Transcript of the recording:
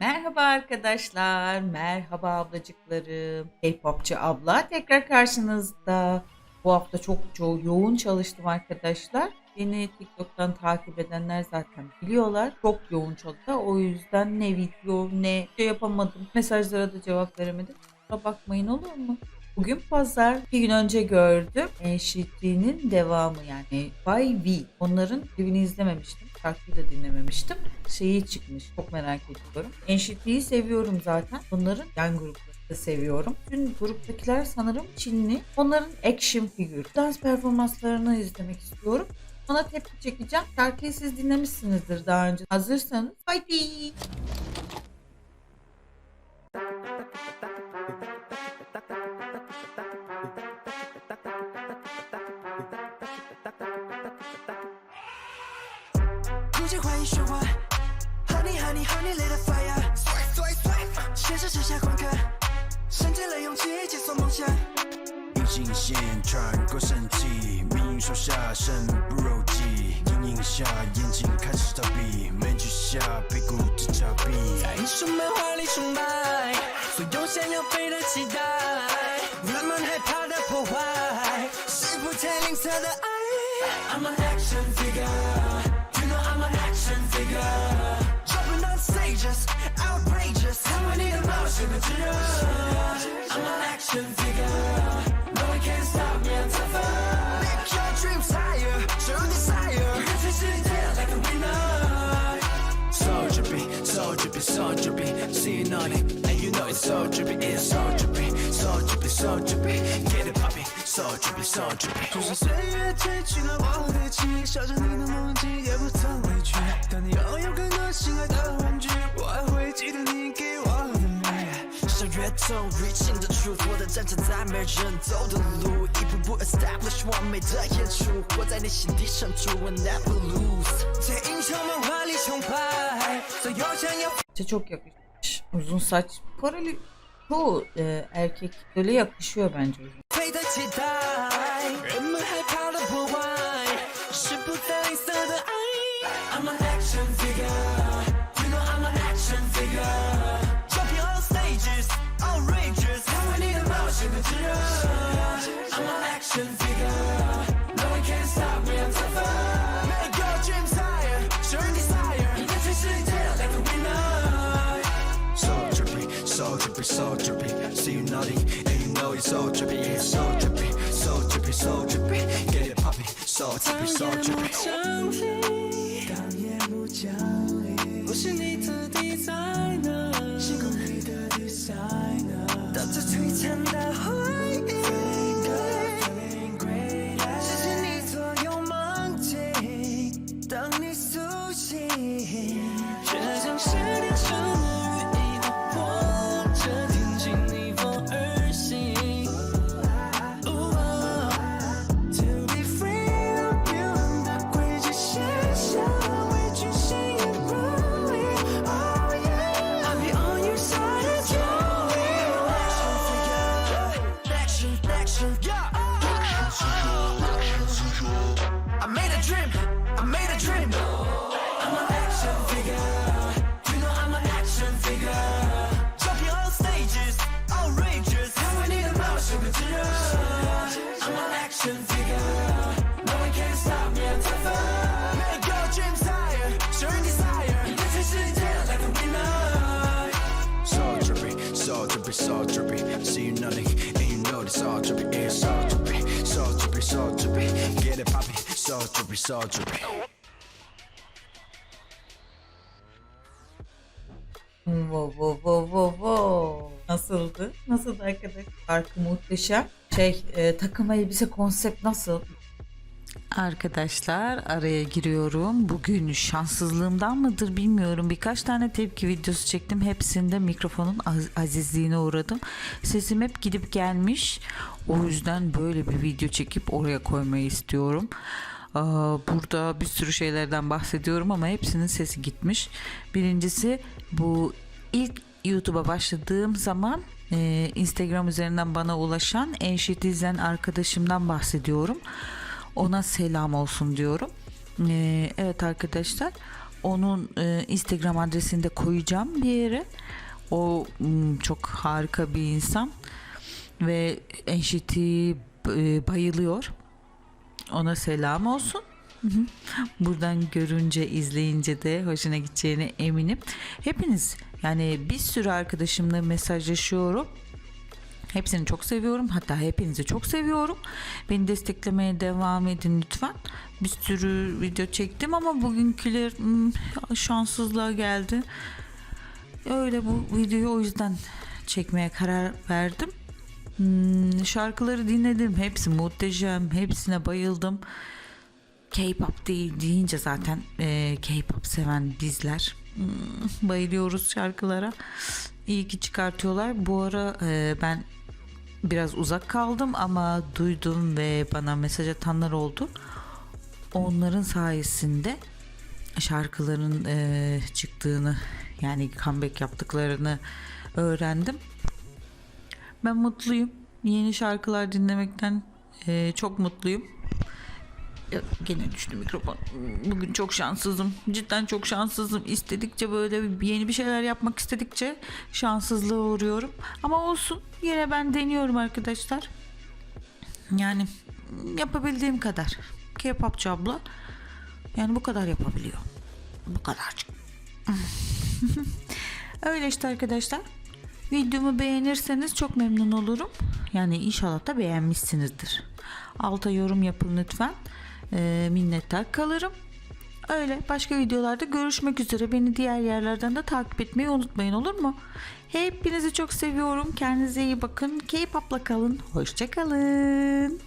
Merhaba arkadaşlar, merhaba ablacıklarım. K-popçu abla tekrar karşınızda. Bu hafta çok çok yoğun çalıştım arkadaşlar. Beni TikTok'tan takip edenler zaten biliyorlar. Çok yoğun çalıştım. O yüzden ne video ne şey yapamadım. Mesajlara da cevap veremedim. Kusura bakmayın olur mu? Bugün pazar. iki gün önce gördüm. NCT'nin devamı yani By V. Onların klibini izlememiştim. Şarkıyı da dinlememiştim. Şeyi çıkmış. Çok merak ediyorum. NCT'yi seviyorum zaten. Bunların yan grupları da seviyorum. Tüm gruptakiler sanırım Çinli. Onların action figür. Dans performanslarını izlemek istiyorum. Ona tepki çekeceğim. Şarkıyı siz dinlemişsinizdir daha önce. Hazırsanız haydi. 굳이怀疑说话，Honey Honey Honey Lit a fire，写着写下观看，升起了勇气，解锁梦想。隐形线穿过身体，命运手下身不由己。阴影下，眼睛开始逃避，面具下被固执遮蔽。在英雄漫画里崇拜，所有想要飞的期待，人们害怕的破坏，是不太吝啬的爱。I'm an action figure, an action figure. Jumping on stages, outrageous. How many emotions? Know it's so drippy, it's so drippy, so drippy, so drippy. Get it poppin', so drippy, so drippy. 就算岁月褪去了我的记忆，笑着你的梦境也不曾委屈。当你拥有更多心爱的玩具，我还会记得你给我的美。像乐痛 reaching the truth，我的战场在没人走的路，一步步 establish 完美的演出，活在你心底深处，I never lose。在英雄漫画里崇拜，所有想要。Saça çok yakışmış. uzun saç. Koreli çoğu e, erkek böyle yakışıyor bence. I'm an action figure. so drippy, so drippy. See you nodding, and you know it's so drippy, it's so drippy, so drippy, so drippy. Get it popping, so drippy, so drippy. 降临，当夜幕降临，不是你的 designer，星空里的 designer，带着璀璨的回忆， action figure. No one can stop me, I'm tougher Make your dreams. Nasıldı? Nasıldı arkadaş? Farkı muhteşem. Şey, e, takım elbise konsept nasıl? Arkadaşlar araya giriyorum. Bugün şanssızlığımdan mıdır bilmiyorum. Birkaç tane tepki videosu çektim. Hepsinde mikrofonun az- azizliğine uğradım. Sesim hep gidip gelmiş. O yüzden böyle bir video çekip oraya koymayı istiyorum. Burada bir sürü şeylerden bahsediyorum ama hepsinin sesi gitmiş. Birincisi bu ilk YouTube'a başladığım zaman e, Instagram üzerinden bana ulaşan Enşit İzlen arkadaşımdan bahsediyorum. Ona selam olsun diyorum. Ee, evet arkadaşlar onun e, Instagram adresini de koyacağım bir yere. O çok harika bir insan ve NCT'yi e, bayılıyor. Ona selam olsun. Buradan görünce, izleyince de hoşuna gideceğine eminim. Hepiniz yani bir sürü arkadaşımla mesajlaşıyorum. Hepsini çok seviyorum. Hatta hepinizi çok seviyorum. Beni desteklemeye devam edin lütfen. Bir sürü video çektim ama bugünküler hmm, şanssızlığa geldi. Öyle bu videoyu o yüzden çekmeye karar verdim. Hmm, şarkıları dinledim. Hepsi muhteşem. Hepsine bayıldım. K-pop değil deyince zaten e, K-pop seven bizler hmm, bayılıyoruz şarkılara. İyi ki çıkartıyorlar. Bu ara e, ben biraz uzak kaldım ama duydum ve bana mesaj atanlar oldu. Onların sayesinde şarkıların e, çıktığını yani comeback yaptıklarını öğrendim. Ben mutluyum. Yeni şarkılar dinlemekten e, çok mutluyum. Ya, gene düştü mikrofon. Bugün çok şanssızım. Cidden çok şanssızım. İstedikçe böyle yeni bir şeyler yapmak istedikçe şanssızlığa uğruyorum. Ama olsun. Yine ben deniyorum arkadaşlar. Yani yapabildiğim kadar. K-popçu abla. Yani bu kadar yapabiliyor. Bu kadarcık. Öyle işte arkadaşlar. Videomu beğenirseniz çok memnun olurum. Yani inşallah da beğenmişsinizdir. Alta yorum yapın lütfen. Ee, minnettar kalırım. Öyle başka videolarda görüşmek üzere. Beni diğer yerlerden de takip etmeyi unutmayın olur mu? Hepinizi çok seviyorum. Kendinize iyi bakın. K-pop'la kalın. Hoşçakalın.